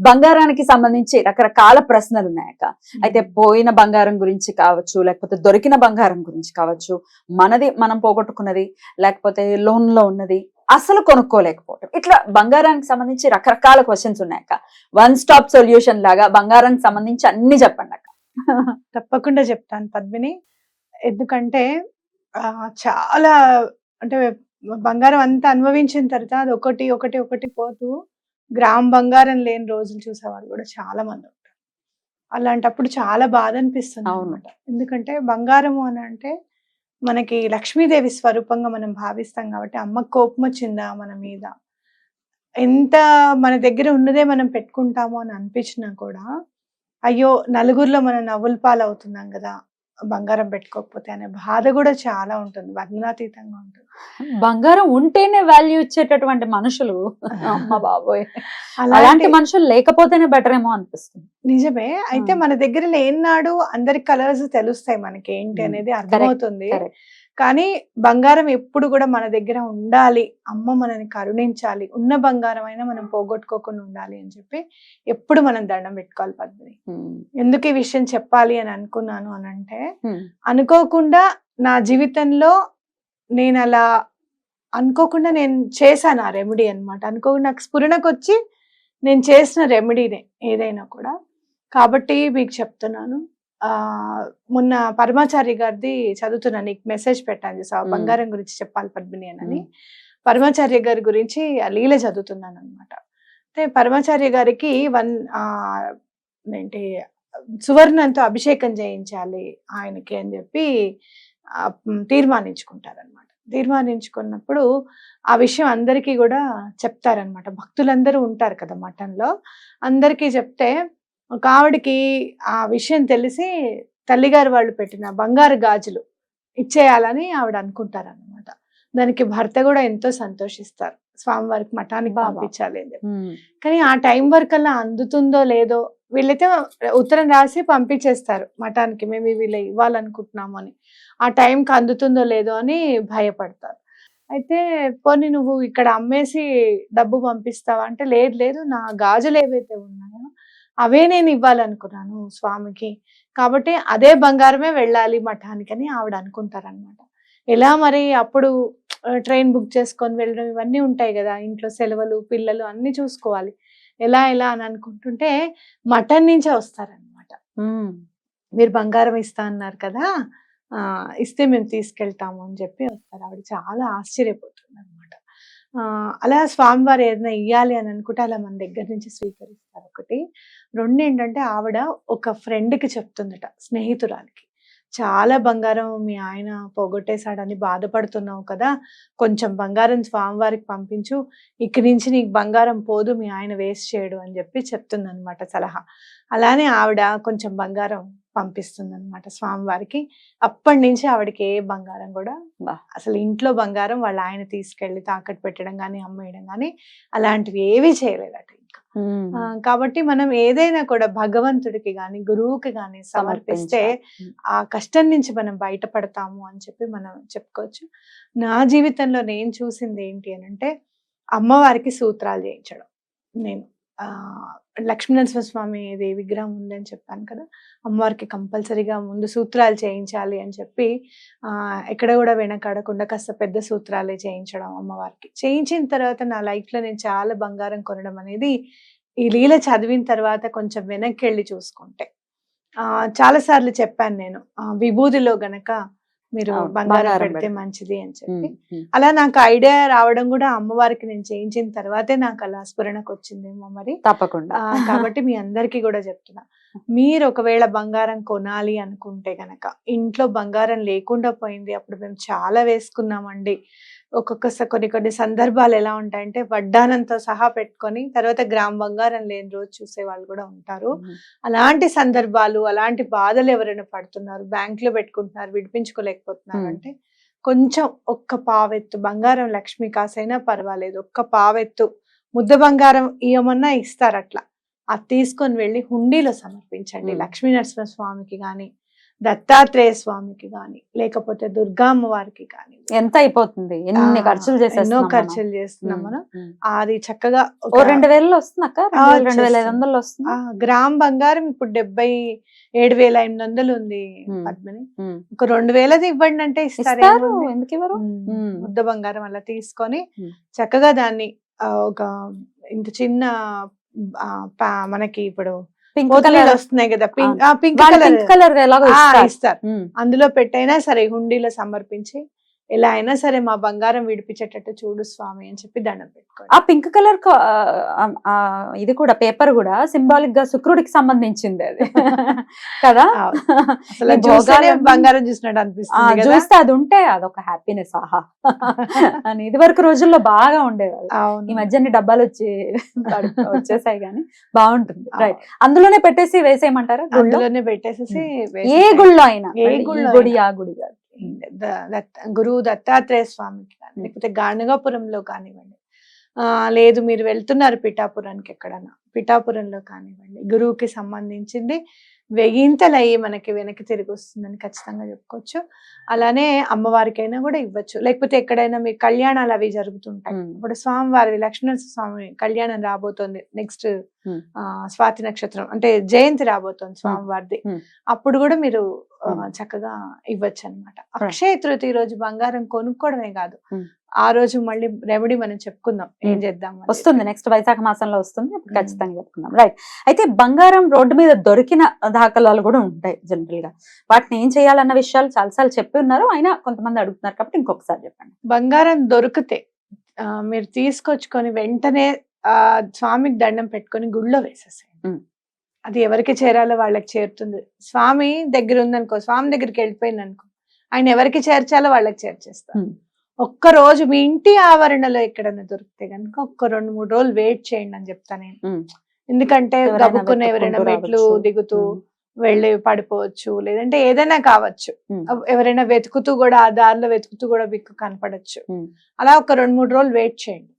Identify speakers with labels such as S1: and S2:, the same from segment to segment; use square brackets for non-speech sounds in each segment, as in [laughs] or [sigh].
S1: బంగారానికి సంబంధించి రకరకాల ప్రశ్నలు ఉన్నాయక్క అయితే పోయిన బంగారం గురించి కావచ్చు లేకపోతే దొరికిన బంగారం గురించి కావచ్చు మనది మనం పోగొట్టుకున్నది లేకపోతే లోన్లో ఉన్నది అసలు కొనుక్కోలేకపోవటం. ఇట్లా బంగారానికి సంబంధించి రకరకాల క్వశ్చన్స్ ఉన్నాయక్క వన్ స్టాప్ సొల్యూషన్ లాగా బంగారానికి సంబంధించి అన్ని చెప్పండి అక్క. [laughs]
S2: తప్పకుండా చెప్తాను పద్మిని. ఎందుకంటే చాలా అంటే బంగారం అంతా అనుభవించిన తర్వాత అది ఒకటి ఒకటి ఒకటి పోతూ గ్రామ్ బంగారం లేని రోజులు చూసేవాళ్ళు కూడా చాలా మంది ఉంటారు. అలాంటప్పుడు చాలా బాధ అనిపిస్తుంది. అనమాట ఎందుకంటే బంగారము అని అంటే మనకి లక్ష్మీదేవి స్వరూపంగా మనం భావిస్తాం కాబట్టి అమ్మ కోపం వచ్చిందా మన మీద? ఎంత మన దగ్గర ఉన్నదే మనం పెట్టుకుంటామో అని అనిపించినా కూడా అయ్యో నలుగురిలో మనం నవ్వుల పాలు అవుతున్నాం కదా బంగారం పెట్టుకోకపోతే అనే బాధ కూడా చాలా ఉంటుంది. వర్ణనాతీతంగా ఉంటుంది.
S1: బంగారం ఉంటేనే వాల్యూ ఇచ్చేటటువంటి మనుషులు. అమ్మ బాబోయ్. అలాంటి మనుషులు లేకపోతేనే బెటర్ ఏమో అనిపిస్తుంది.
S2: నిజమే. అయితే. మన దగ్గర లేనాడు అందరి కలర్స్ తెలుస్తాయి మనకి ఏంటి అనేది అర్థమవుతుంది. కానీ బంగారం ఎప్పుడు కూడా మన దగ్గర ఉండాలి. అమ్మ మనని కరుణించాలి. ఉన్న బంగారం అయినా మనం పోగొట్టుకోకుండా ఉండాలి అని చెప్పి ఎప్పుడు మనం దండం పెట్టుకోవాలి పద్మిని. ఎందుకు ఈ విషయం చెప్పాలి అని అనుకున్నాను అని అంటే అనుకోకుండా నా జీవితంలో నేను అలా అనుకోకుండా నేను చేశాను ఆ రెమెడీ అన్నమాట. అనుకోకుండా నాకు స్ఫురణకు వచ్చి నేను చేసిన రెమెడీనే ఏదైనా కూడా. కాబట్టి మీకు చెప్తున్నాను. మొన్న పరమాచారి గారిది చదువుతున్నాను నీకు మెసేజ్ పెట్టాను చూసావా?
S1: మ్మ్.
S2: బంగారం గురించి చెప్పాలి పద్మిని అని. పరమాచార్య గారి గురించి ఆ లీల చదువుతున్నాను అనమాట అయితే పరమాచార్య గారికి వన్ ఏంటి సువర్ణంతో అభిషేకం చేయించాలి ఆయనకి అని చెప్పి తీర్మానించుకుంటారనమాట తీర్మానించుకున్నప్పుడు ఆ విషయం అందరికీ కూడా చెప్తారనమాట భక్తులందరూ ఉంటారు కదా మఠంలో. అందరికీ చెప్తే ఒక ఆవిడకి ఆ విషయం తెలిసి తల్లిగారు వాళ్ళు పెట్టిన బంగారు గాజులు ఇచ్చేయాలని ఆవిడ అనుకుంటారన్నమాట. దానికి భర్త కూడా ఎంతో సంతోషిస్తారు. స్వామివారికి మఠానికి. పంపించాలి కానీ ఆ టైం వరకు అలా అందుతుందో లేదో వీళ్ళైతే ఉత్తరం రాసి పంపించేస్తారు. మఠానికి మేము ఇలా ఇవ్వాలనుకుంటున్నాము అని. ఆ టైంకి అందుతుందో లేదో అని భయపడతారు. అయితే పోనీ నువ్వు ఇక్కడ అమ్మేసి డబ్బు పంపిస్తావా? అంటే లేదు లేదు నా గాజులు ఏవైతే ఉన్నాయో అవే నేను ఇవ్వాలనుకున్నాను స్వామికి. కాబట్టి అదే బంగారమే వెళ్ళాలి మఠానికి అని ఆవిడ అనుకుంటారనమాట ఎలా మరి అప్పుడు ట్రైన్ బుక్ చేసుకొని వెళ్ళడం ఇవన్నీ ఉంటాయి కదా ఇంట్లో సెలవులు పిల్లలు అన్ని చూసుకోవాలి. ఎలా ఎలా అని అనుకుంటుంటే మటన్ నుంచే వస్తారనమాట మీరు బంగారం ఇస్తా అన్నారు కదా ఇస్తే మేము తీసుకెళ్తాము అని చెప్పి వస్తారు. ఆవిడ చాలా ఆశ్చర్యపోతుంది అలా స్వామివారు ఏదైనా ఇవ్వాలి అని అనుకుంటే అలా మన దగ్గర నుంచి స్వీకరిస్తారు. ఒకటి. రెండు ఏంటంటే ఆవిడ ఒక ఫ్రెండ్కి చెప్తుందట స్నేహితురాలికి. చాలా బంగారం మీ ఆయన పోగొట్టేశాడని బాధపడుతున్నావు కదా! కొంచెం బంగారం స్వామివారికి పంపించు. ఇక్కడి నుంచి నీకు బంగారం పోదు మీ ఆయన వేస్ట్ చేయడు అని చెప్పి చెప్తుందనమాట సలహా. అలానే ఆవిడ కొంచెం బంగారం పంపిస్తుంది అనమాట స్వామివారికి. అప్పటి నుంచి ఆవిడకి ఏ బంగారం కూడా. అసలు ఇంట్లో బంగారం వాళ్ళ ఆయన తీసుకెళ్ళి తాకట్టు పెట్టడం కానీ అమ్మేయడం కానీ అలాంటివి ఏవి చేయలేదట ఇంకా. కాబట్టి మనం ఏదైనా కూడా భగవంతుడికి గాని గురువుకి గాని సమర్పిస్తే. ఆ కష్టం నుంచి మనం బయటపడతాము అని చెప్పి మనం చెప్పుకోవచ్చు. నా జీవితంలో నేను చూసింది ఏంటి అని అంటే అమ్మవారికి సూత్రాలు చేయించడం నేను. స్వామి ఇది విగ్రహం ఉందని చెప్పాను కదా అమ్మవారికి కంపల్సరీగా ముందు సూత్రాలు చేయించాలి అని చెప్పి ఎక్కడ కూడా వెనకాడకుండా కాస్త పెద్ద సూత్రాలే చేయించడం అమ్మవారికి. చేయించిన తర్వాత నా లైఫ్లో నేను చాలా బంగారం కొనడం అనేది ఈ లీల చదివిన తర్వాత కొంచెం వెనక్కి వెళ్ళి చూసుకుంటే. చాలాసార్లు చాలా సార్లు చెప్పాను నేను విభూదిలో గనక మీరు బంగారం పెడితే. మంచిది అని చెప్పి. అలా నాకు ఐడియా రావడం కూడా అమ్మవారికి నేను చేయించిన తర్వాతే నాకు అలా స్ఫురణకు వచ్చిందేమో మరి.
S1: తప్పకుండా.
S2: కాబట్టి మీ అందరికీ కూడా చెప్తున్నా. మీరు ఒకవేళ బంగారం కొనాలి అనుకుంటే గనక ఇంట్లో బంగారం లేకుండా పోయింది అప్పుడు మేము చాలా వేసుకున్నామండి. ఒక్కొక్క కొన్ని కొన్ని సందర్భాలు ఎలా ఉంటాయంటే వడ్డానంతో సహా పెట్టుకొని తర్వాత గ్రామ్ బంగారం లేని రోజు చూసే వాళ్ళు కూడా ఉంటారు. అలాంటి సందర్భాలు అలాంటి బాధలు ఎవరైనా పడుతున్నారు బ్యాంక్లో పెట్టుకుంటున్నారు విడిపించుకోలేకపోతున్నారు. అంటే కొంచెం ఒక్క పావెత్తు బంగారం లక్ష్మి కాసైనా పర్వాలేదు. ఒక్క పావెత్తు ముద్ద బంగారం ఇవ్వమన్నా ఇస్తారు అట్లా. అది తీసుకొని వెళ్ళి హుండీలో సమర్పించండి. లక్ష్మీ నరసింహ స్వామికి కానీ దత్తాత్రేయ స్వామికి కానీ లేకపోతే దుర్గా అమ్మవారికి కానీ
S1: ఎంత అయిపోతుంది ఎన్ని ఖర్చులు
S2: ఎన్నో
S1: చేసేస్తున్నాం మనం.
S2: ఖర్చులు చేస్తున్నాం మనం. అది చక్కగా
S1: రెండు వేలలో వస్తుంది అక్క రెండు వేల ఐదు. వందలు వస్తుంది
S2: గ్రామ్ బంగారం ఇప్పుడు డెబ్బై ఏడు వేల ఎనిమిది వందలు ఉంది. పద్మని. ఒక రెండు వేలది ఇవ్వండి అంటే ఇస్తారు?
S1: ఎందుకు ఇవ్వరు.
S2: ముద్ద బంగారం అలా తీసుకొని. చక్కగా దాన్ని ఒక ఇంత చిన్న మనకి ఇప్పుడు
S1: పింక్ కలర్
S2: వస్తున్నాయి కదా. Pink pink colour
S1: pink colour ఎలాగో ఇస్తారు.
S2: అందులో పెట్టైనా సరే హుండీలో సమర్పించి ఎలా అయినా సరే మా బంగారం విడిపించేటట్టు చూడు స్వామి అని చెప్పి దండం పెట్టుకోండి.
S1: ఆ పింక్ కలర్ ఇది కూడా పేపర్ కూడా సింబాలిక్గా శుక్రుడికి సంబంధించింది అది. [laughs] కదా.
S2: అసలు బంగారం చూసినట్టు అనిపిస్తుంది
S1: చూస్తే అది ఉంటే అదొక హ్యాపీనెస్ ఆహా. [laughs] అని ఇది వరకు రోజుల్లో బాగా ఉండేది.
S2: అవును.
S1: ఈ మధ్య డబ్బాలు వచ్చి [laughs] వచ్చేసాయి కానీ బాగుంటుంది. రైట్. అందులోనే పెట్టేసి వేసేయమంటారా గుళ్ళో?
S2: అందులోనే పెట్టేసేసి
S1: ఏ
S2: వేసేసేయండి.
S1: గుళ్ళో అయినా
S2: ఏ
S1: గుడి. ఆ గుడి కాదు.
S2: గురువు దత్తాత్రేయ స్వామికి కానీ. లేకపోతే గాణగాపురంలో కానివ్వండి. ఆ లేదు మీరు వెళ్తున్నారు పిఠాపురానికి ఎక్కడన్నా? పిఠాపురంలో కానివ్వండి. గురువుకి సంబంధించింది వెయ్యింతలు అయ్యి మనకి వెనక్కి తిరిగి వస్తుందని ఖచ్చితంగా చెప్పుకోవచ్చు అలానే అమ్మవారికైనా కూడా ఇవ్వచ్చు లేకపోతే ఎక్కడైనా మీ కళ్యాణాలు అవి జరుగుతుంటాయి. ఇప్పుడు స్వామివారి లక్ష్మీనరసింహ స్వామి కళ్యాణం రాబోతోంది నెక్స్ట్. స్వాతి నక్షత్రం అంటే జయంతి రాబోతోంది స్వామివారిది. అప్పుడు కూడా మీరు. చక్కగా ఇవ్వచ్చు అనమాట అక్షయ తృతీయ రోజు బంగారం కొనుక్కోవడమే కాదు. ఆ రోజు మళ్ళీ రెమెడీ మనం చెప్పుకుందాం. ఏం. చేద్దాం.
S1: వస్తుంది నెక్స్ట్ వైశాఖ మాసంలో వస్తుంది. ఖచ్చితంగా చెప్పుకుందాం. రైట్ అయితే బంగారం రోడ్డు మీద దొరికిన దాఖలాలు కూడా ఉంటాయి జనరల్గా. వాటిని ఏం చేయాలన్న విషయాలు చాలాసార్లు చెప్పి ఉన్నారు అయినా కొంతమంది అడుగుతున్నారు కాబట్టి ఇంకొకసారి చెప్పండి.
S2: బంగారం దొరికితే ఆ, మీరు తీసుకొచ్చుకొని వెంటనే ఆ స్వామికి దండం పెట్టుకొని గుళ్ళో వేసేసేయండి. అది ఎవరికి చేరాలో వాళ్ళకి చేరుతుంది. స్వామి దగ్గర ఉందనుకో స్వామి దగ్గరికి వెళ్ళిపోయింది అనుకో ఆయన ఎవరికి చేర్చాలో వాళ్ళకి చేర్చేస్తారు.
S1: Hmm.
S2: ఒక్క రోజు మీ ఇంటి ఆవరణలో ఎక్కడైనా దొరికితే కనుక ఒక్క రెండు మూడు రోజులు వెయిట్ చేయండి అని చెప్తా నేను. ఎందుకంటే గబుక్కున్న ఎవరైనా మెట్లు. దిగుతూ. వెళ్ళి పడిపోవచ్చు లేదంటే ఏదైనా కావచ్చు ఎవరైనా వెతుకుతూ కూడా ఆ దారిలో వెతుకుతూ కూడా మీకు కనపడచ్చు. అలా ఒక రెండు మూడు రోజులు వెయిట్ చేయండి.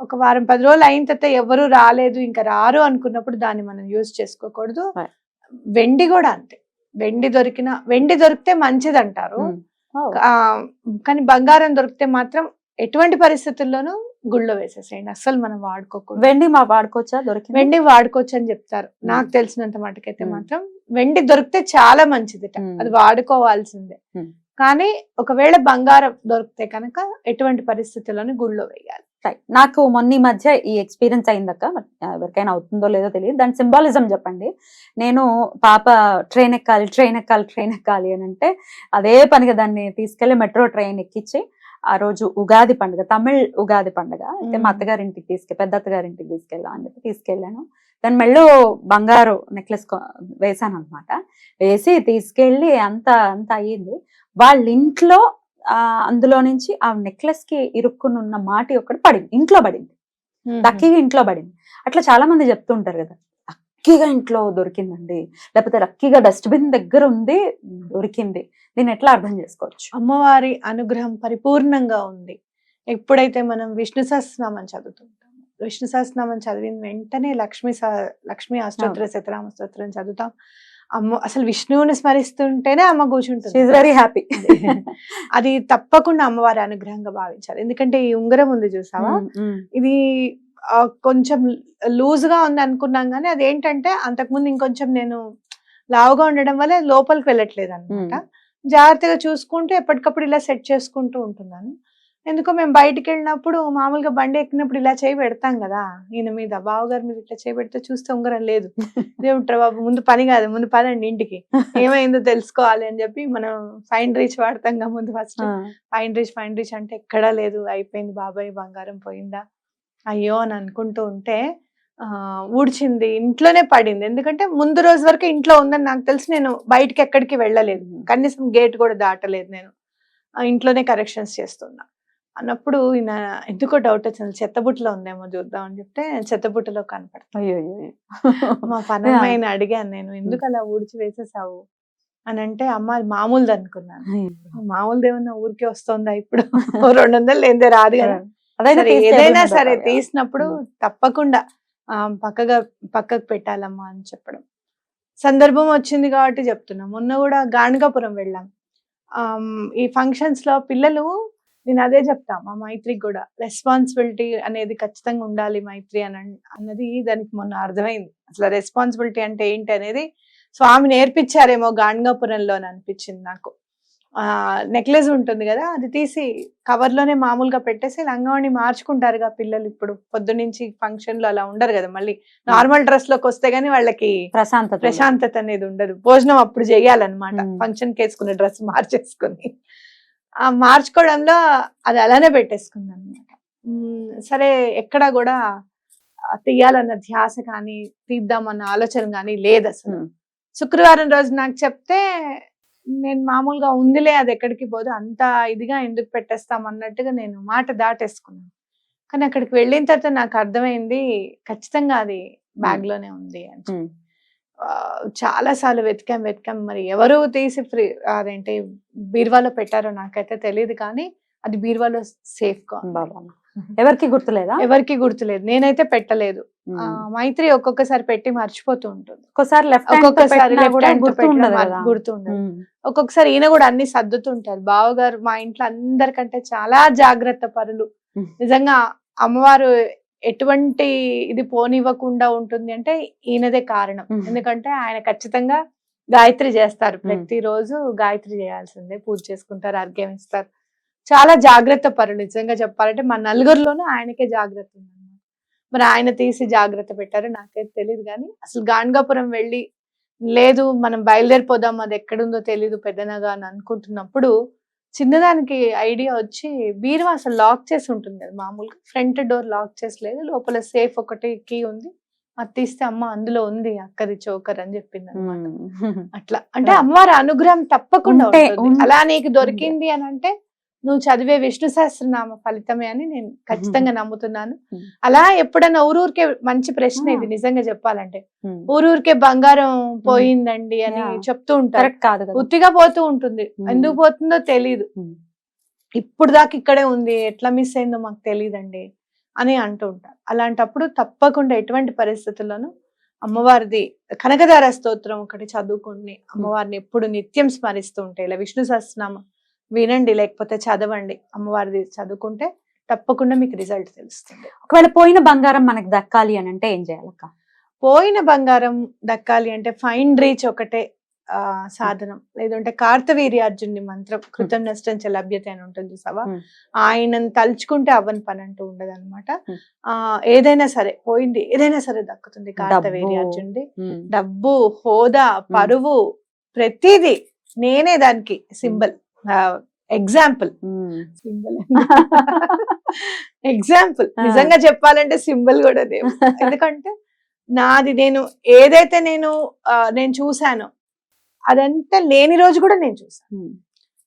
S2: ఒక వారం పది రోజులు అయిన తర్వాత ఎవరు రాలేదు ఇంకా రారు అనుకున్నప్పుడు దాన్ని మనం యూజ్ చేసుకోకూడదు. వెండి కూడా అంతే వెండి దొరికిన వెండి దొరికితే మంచిది అంటారు కానీ బంగారం దొరికితే మాత్రం ఎటువంటి పరిస్థితుల్లోనూ గుళ్ళో వేసేసేయండి. అస్సలు మనం వాడుకోకూడదు.
S1: వెండి మా వాడుకోవచ్చా? దొరికింది?
S2: వెండి వాడుకోవచ్చు అని చెప్తారు నాకు తెలిసినంత మటుకైతే. మాత్రం వెండి దొరికితే చాలా మంచిదిట.
S1: మ్మ్.
S2: అది వాడుకోవాల్సిందే. కానీ ఒకవేళ బంగారం దొరికితే కనుక ఎటువంటి పరిస్థితుల్లోనూ గుళ్ళో వేయాలి.
S1: Right. నాకు మొన్న ఈ మధ్య ఈ ఎక్స్పీరియన్స్ అయిందక్క. ఎవరికైనా అవుతుందో లేదో తెలియదు. దాని సింబాలిజం చెప్పండి. నేను పాప ట్రైన్ ఎక్కాలి ట్రైన్ ఎక్కాలి ట్రైన్ ఎక్కాలి అని అంటే అదే పనిగా దాన్ని తీసుకెళ్ళి మెట్రో ట్రైన్ ఎక్కించి ఆ రోజు ఉగాది పండుగ తమిళ్ ఉగాది పండుగ. అయితే మా. అత్తగారింటికి తీసుకె పెద్ద అత్తగారింటికి తీసుకెళ్ళాం అని చెప్పి తీసుకెళ్ళాను. దాని మెళ్ళో బంగారు నెక్లెస్ వేసాను అనమాట వేసి తీసుకెళ్ళి అంత అంత అయ్యింది. వాళ్ళ ఇంట్లో అందులో నుంచి ఆ నెక్లెస్కి ఇరుక్కుని ఉన్న మాటి ఒకటి పడింది. ఇంట్లో పడింది. లక్కీగా ఇంట్లో పడింది. అట్లా చాలా మంది చెప్తుంటారు కదా లక్కీగా ఇంట్లో దొరికిందండి. లేకపోతే లక్కీగా డస్ట్బిన్ దగ్గర ఉంది దొరికింది. దీన్ని ఎట్లా అర్థం చేసుకోవచ్చు?
S2: అమ్మవారి అనుగ్రహం పరిపూర్ణంగా ఉంది. ఎప్పుడైతే మనం విష్ణు సహస్రనామం చదువుతుంటాం విష్ణు సహస్రనామం చదివిన వెంటనే లక్ష్మి లక్ష్మి అష్టోత్తర శతనామ స్తోత్రం చదువుతాం. అమ్మ అసలు విష్ణువుని స్మరిస్తుంటేనే అమ్మ కూర్చుంటుంది.
S1: షీఈ్ వెరీ హ్యాపీ
S2: అది తప్పకుండా అమ్మవారి అనుగ్రహంగా భావించాలి. ఎందుకంటే ఈ ఉంగరం ఉంది చూసావా? ఇది కొంచెం లూజ్గా ఉంది అనుకున్నాం కానీ అదేంటంటే అంతకుముందు ఇంకొంచెం నేను లావుగా ఉండడం వల్ల లోపలికి వెళ్ళట్లేదు అనమాట జాగ్రత్తగా చూసుకుంటూ ఎప్పటికప్పుడు ఇలా సెట్ చేసుకుంటూ ఉంటున్నాను. ఎందుకో మేము బయటికి వెళ్ళినప్పుడు మామూలుగా బండి ఎక్కినప్పుడు ఇలా చేయి పెడతాం కదా ఈయన మీద బావగారి మీద ఇట్లా చేయి పెడితే చూస్తే ఉంగరం లేదు. [laughs] దేవుట్రా బాబు ముందు పని కాదు ముందు పదండి ఇంటికి. ఏమైందో తెలుసుకోవాలి అని చెప్పి మనం ఫైన్ రీచ్ వాడతాం కదా ముందు first. Fine reach fine reach అంటే ఎక్కడా లేదు అయిపోయింది బాబాయ్ బంగారం పోయిందా? అయ్యో అని అనుకుంటూ ఉంటే ఆ ఊడ్చింది ఇంట్లోనే పడింది. ఎందుకంటే ముందు రోజు వరకు ఇంట్లో ఉందని నాకు తెలిసి నేను బయటికి ఎక్కడికి వెళ్ళలేదు. కనీసం గేట్ కూడా దాటలేదు నేను. ఇంట్లోనే కరెక్షన్స్ చేస్తున్నా. అన్నప్పుడు ఈయన ఎందుకో డౌట్ వచ్చింది. చెత్తబుట్టలో ఉందేమో చూద్దాం అని చెప్తే చెత్తబుట్టలో
S1: అయ్యో అయ్యో
S2: మా [laughs] పనమ్మాయిని అడిగాను నేను ఎందుకు అలా ఊడ్చి వేసేసావు? అని అంటే అమ్మ అది మామూలుది అనుకున్నాను. మామూలుది ఏమన్నా ఊరికే వస్తుందా ఇప్పుడు? రెండు వందలు లేదే రాదు కదా. [laughs] ఏదైనా సరే. తీసినప్పుడు. తప్పకుండా ఆ, పక్కగా పక్కకు పెట్టాలమ్మా అని చెప్పడం. సందర్భం వచ్చింది కాబట్టి చెప్తున్నా. మొన్న కూడా గాణగాపురం వెళ్ళాం. ఈ ఫంక్షన్స్లో పిల్లలు నేను అదే చెప్తా మా మైత్రికి కూడా. రెస్పాన్సిబిలిటీ అనేది ఖచ్చితంగా ఉండాలి మైత్రి అని అన్- అన్నది దానికి మొన్న అర్థమైంది. అసలు రెస్పాన్సిబిలిటీ అంటే ఏంటి అనేది స్వామి నేర్పించారేమో గాణగాపురంలో అని అనిపించింది నాకు. ఆ నెక్లెస్ ఉంటుంది కదా అది తీసి కవర్లోనే మామూలుగా పెట్టేసి లంగావణి మార్చుకుంటారుగా పిల్లలు ఇప్పుడు. పొద్దునుంచి ఫంక్షన్లో అలా ఉండరు కదా మళ్ళీ. నార్మల్ డ్రెస్లోకి వస్తే గానీ వాళ్ళకి
S1: ప్రశాంతత.
S2: ప్రశాంతత అనేది ఉండదు. భోజనం అప్పుడు చేయాలన్నమాట.
S1: మ్మ్.
S2: ఫంక్షన్కి వేసుకునే డ్రెస్ మార్చేసుకుని. ఆ మార్చుకోవడంలో అది అలానే పెట్టేసుకుంది అనమాట సరే ఎక్కడ కూడా తీయాలన్న ధ్యాస కానీ తీద్దామన్న ఆలోచన కానీ లేదు అసలు. శుక్రవారం రోజు నాకు చెప్తే నేను మామూలుగా ఉందిలే అది ఎక్కడికి పోదు అంత ఇదిగా ఎందుకు పెట్టేస్తాం అన్నట్టుగా నేను మాట దాటేసుకున్నాను. కానీ అక్కడికి వెళ్ళిన తర్వాత నాకు అర్థమైంది ఖచ్చితంగా అది బ్యాగ్లోనే ఉంది అని చెప్పి.
S1: ఉమ్.
S2: ఆ, చాలా సార్లు వెతికాం వెతికాం మరి ఎవరు తీసి ఫ్రీ అదేంటి బీరువాలో పెట్టారో నాకైతే తెలియదు కానీ అది బీరువాలో సేఫ్గా ఉంది.
S1: బాబా ఎవరికి గుర్తులేదా
S2: ఎవరికి గుర్తులేదు నేనైతే పెట్టలేదు మైత్రి ఒక్కొక్కసారి పెట్టి మర్చిపోతూ ఉంటుంది
S1: ఒక్కోసారి లెఫ్ట్
S2: ఒక్కొక్కసారి
S1: గుర్తు ఉండదు.
S2: ఒక్కొక్కసారి ఈయన కూడా అన్ని సర్దుతుంటారు బావగారు మా ఇంట్లో అందరికంటే చాలా జాగ్రత్త పరులు. నిజంగా అమ్మవారు ఎటువంటి ఇది పోనివ్వకుండా ఉంటుంది అంటే ఈయనదే కారణం. ఎందుకంటే ఆయన ఖచ్చితంగా గాయత్రి చేస్తారు. ప్రతిరోజు గాయత్రి చేయాల్సిందే. పూజ చేసుకుంటారు అర్ఘ్యం ఇస్తారు చాలా జాగ్రత్త పరులు. నిజంగా చెప్పాలంటే మా నలుగురిలోనూ ఆయనకే జాగ్రత్త ఉందన్నమాట. మరి ఆయన తీసి జాగ్రత్త పెట్టారు నాకైతే తెలియదు కానీ అసలు గాణగాపురం వెళ్ళి లేదు మనం బయలుదేరిపోదాం అది ఎక్కడుందో తెలీదు పెద్దనగా అని అనుకుంటున్నప్పుడు చిన్నదానికి ఐడియా వచ్చి బీరువా అసలు లాక్ చేసి ఉంటుంది కదా మామూలుగా. ఫ్రంట్ డోర్ లాక్ చేసి లేదు లోపల సేఫ్ ఒకటి కీ ఉంది. అది తీస్తే అమ్మ అందులో ఉంది అక్కది చోకర్ అని చెప్పింది అనమాట. అట్లా. అంటే అమ్మవారి అనుగ్రహం తప్పకుండా. అలా నీకు దొరికింది అని అంటే నువ్వు చదివే విష్ణు సహస్రనామ ఫలితమే అని నేను ఖచ్చితంగా నమ్ముతున్నాను. అలా ఎప్పుడన్నా ఊరూరికే మంచి ప్రశ్న ఇది. నిజంగా చెప్పాలంటే. ఊరూరికే బంగారం పోయిందండి అని. చెప్తూ ఉంటారు ఉత్తిగా పోతూ ఉంటుంది. ఎందుకు పోతుందో తెలియదు. ఇప్పుడు దాకా ఇక్కడే ఉంది ఎట్లా మిస్ అయిందో మాకు తెలియదండి అని అంటూ ఉంటారు అలాంటప్పుడు తప్పకుండా ఎటువంటి పరిస్థితుల్లోనూ అమ్మవారిది కనకదార స్తోత్రం ఒకటి చదువుకుని అమ్మవారిని ఎప్పుడు నిత్యం స్మరిస్తూ ఉంటే ఇలా విష్ణు సహస్రనామం వినండి లేకపోతే చదవండి. అమ్మవారిది చదువుకుంటే తప్పకుండా మీకు రిజల్ట్ తెలుస్తుంది.
S1: ఒకవేళ పోయిన బంగారం మనకి దక్కాలి అని అంటే ఏం చేయాలక్క
S2: పోయిన బంగారం దక్కాలి అంటే ఫైన్ రీచ్ ఒకటే ఆ సాధనం. లేదంటే కార్తవీర్యార్జునుడి మంత్రం కృతం నష్టం చ లభ్యత అని ఉంటుంది చూసావా. ఆయనను తలుచుకుంటే అవ్వని పని అంటూ ఉండదు అనమాట. ఆ ఏదైనా సరే పోయింది ఏదైనా సరే దక్కుతుంది కార్తవీర్యార్జునుడి
S1: ఉమ్.
S2: డబ్బు హోదా పరువు ప్రతిదీ నేనే దానికి సింబల్. ఎగ్జాంపుల్. Symbol example. నిజంగా చెప్పాలంటే సింబల్ కూడా దేవు ఎందుకంటే నాది నేను ఏదైతే నేను నేను చూశానో అదంతా లేని రోజు కూడా నేను చూసాను.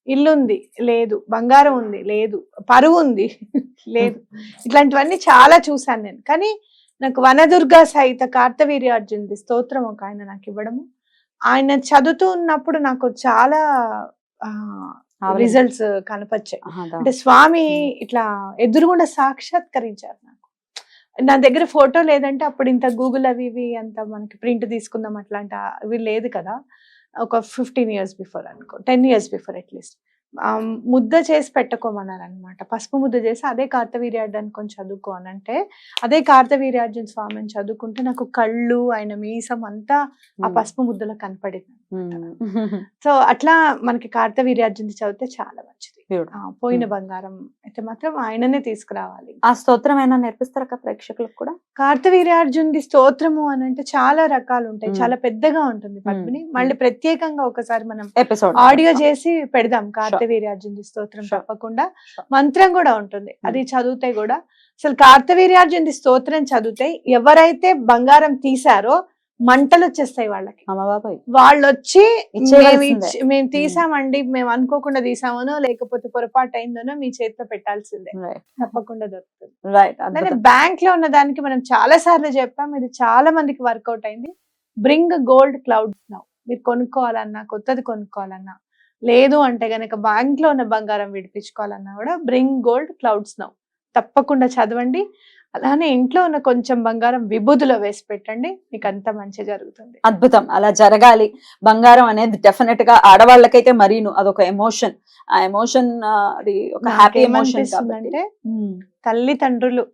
S2: ఇల్లు ఉంది లేదు. బంగారం ఉంది లేదు. పరువు ఉంది లేదు. ఇట్లాంటివన్నీ చాలా చూశాను నేను. కానీ నాకు వనదుర్గా సహిత కార్తవీర్యార్జునుడి స్తోత్రం ఒక ఆయన నాకు ఇవ్వడము. ఆయన చదువుతూ ఉన్నప్పుడు నాకు చాలా రిజల్ట్స్ కనపచ్చాయి. అంటే స్వామి. ఇట్లా ఎదురుగుండా సాక్షాత్కరించారు నాకు నా దగ్గర ఫోటో లేదంటే అప్పుడు ఇంత గూగుల్ అవి ఇవి అంత మనకి ప్రింట్ తీసుకుందాం అట్లాంటి అవి లేదు కదా ఒక ఫిఫ్టీన్ ఇయర్స్ బిఫోర్ అనుకో ten years before at least ముద్ద చేసి పెట్టుకోమన్నారు అనమాట పసుపు ముద్ద చేసి అదే కార్తవీర్యార్జున్ కొంచెం చదువుకో అని అంటే అదే కార్తవీర్యార్జున స్వామిని చదువుకుంటే నాకు కళ్ళు ఆయన మీసం అంతా ఆ. పసుపు ముద్దలో కనపడింది. [laughs] సో అట్లా మనకి కార్తవీర్యార్జున చదివితే చాలా మంచిది. పోయిన. బంగారం అయితే మాత్రం ఆయననే తీసుకురావాలి.
S1: ఆ స్తోత్రం ఏమైనా నేర్పిస్తారా ప్రేక్షకులకు కూడా?
S2: కార్తవీర్యార్జునుడి స్తోత్రము అని అంటే చాలా రకాలు ఉంటాయి. చాలా పెద్దగా ఉంటుంది పద్మిని. మళ్ళీ ప్రత్యేకంగా ఒకసారి మనం
S1: ఎపిసోడ్
S2: ఆడియో చేసి పెడదాం. కార్తవీర్యార్జునుడి స్తోత్రం. తప్పకుండా. మంత్రం కూడా ఉంటుంది. అది చదివితే కూడా. అసలు కార్తవీర్యార్జునుడి స్తోత్రం చదివితే ఎవరైతే బంగారం తీశారో మంటలు వచ్చేస్తాయి వాళ్ళకి. వాళ్ళు వచ్చి. మేము తీసామండి మేము అనుకోకుండా తీసామనో లేకపోతే పొరపాటు అయిందనో మీ చేతిలో పెట్టాల్సిందే. తప్పకుండా దొరుకుతుంది. బ్యాంక్లో ఉన్న దానికి మనం చాలా సార్లు చెప్పాం ఇది చాలా మందికి వర్కౌట్ అయింది. Bring gold clouds now. మీరు కొనుక్కోవాలన్నా కొత్తది కొనుక్కోవాలన్నా లేదు అంటే గనక బ్యాంక్లో ఉన్న బంగారం విడిపించుకోవాలన్నా కూడా బ్రింగ్ గోల్డ్ క్లౌడ్స్ నౌ. తప్పకుండా చదవండి. అలానే ఇంట్లో ఉన్న కొంచెం బంగారం విభూతిలో వేసి పెట్టండి. మీకు అంత మంచి జరుగుతుంది.
S1: అద్భుతం. అలా జరగాలి. బంగారం అనేది డెఫినెట్గా ఆడవాళ్ళకైతే మరీను. అదొక ఎమోషన్. ఆ ఎమోషన్ అది ఒక హ్యాపీ ఎమోషన్
S2: నాకేమనిపిస్తుందంటే తల్లిదండ్రులు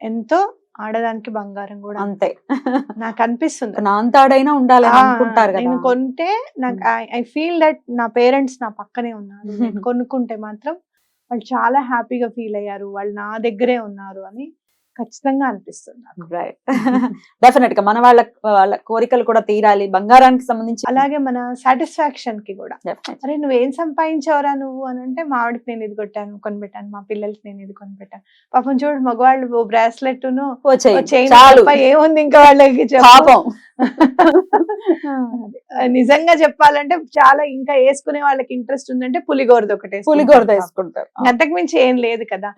S2: ఎంతో ఆడదానికి బంగారం కూడా
S1: అంతే.
S2: నాకు అనిపిస్తుంది
S1: నా అంతాడైనా ఉండాలని
S2: ఆ,
S1: అనుకుంటారు
S2: నేను కొంటే నాకు ఐ ఫీల్ దట్ నా పేరెంట్స్ నా పక్కనే ఉన్నారు. [laughs] నేను కొనుక్కుంటే మాత్రం వాళ్ళు చాలా హ్యాపీగా ఫీల్ అయ్యారు. వాళ్ళు నా దగ్గరే ఉన్నారు అని ఖచ్చితంగా అనిపిస్తుంది నాకు.
S1: రైట్ డెఫినెట్గా మన వాళ్ళ వాళ్ళ కోరికలు కూడా తీరాలి బంగారానికి సంబంధించి.
S2: అలాగే మన సాటిస్ఫాక్షన్కి కూడా. అరే నువ్వేం సంపాదించావురా నువ్వు అని అంటే మా ఆవిడకి నేను ఇది కొట్టాను కొనిపెట్టాను మా పిల్లలకి నేను ఇది కొనిపెట్టాను. పాపం చూడు మగవాళ్ళు బ్రాస్లెట్ను
S1: ఓ
S2: తప్ప ఏముంది ఇంకా వాళ్ళకి చెప్పు.
S1: పాపం. [laughs]
S2: నిజంగా చెప్పాలంటే చాలా ఇంకా వేసుకునే వాళ్ళకి ఇంట్రెస్ట్ ఉందంటే పులిగోరది ఒకటి
S1: పులిగోర తీసుకుంటారు
S2: అంతకు మించి ఏం లేదు కదా.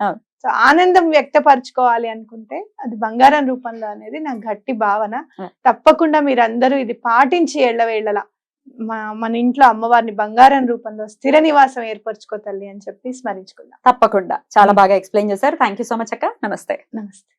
S2: సో ఆనందం వ్యక్తపరచుకోవాలి అనుకుంటే అది బంగారం రూపంలో అనేది నా గట్టి భావన. తప్పకుండా మీరందరూ ఇది పాటించి ఎళ్ళవేళ్ళలా మా మన ఇంట్లో అమ్మవారిని బంగారం రూపంలో స్థిర నివాసం ఏర్పరచుకో తల్లి అని చెప్పి స్మరించుకుందాం.
S1: తప్పకుండా. చాలా బాగా ఎక్స్ప్లెయిన్ చేశారు. థ్యాంక్ యూ సో మచ్ అక్క. నమస్తే.
S2: నమస్తే.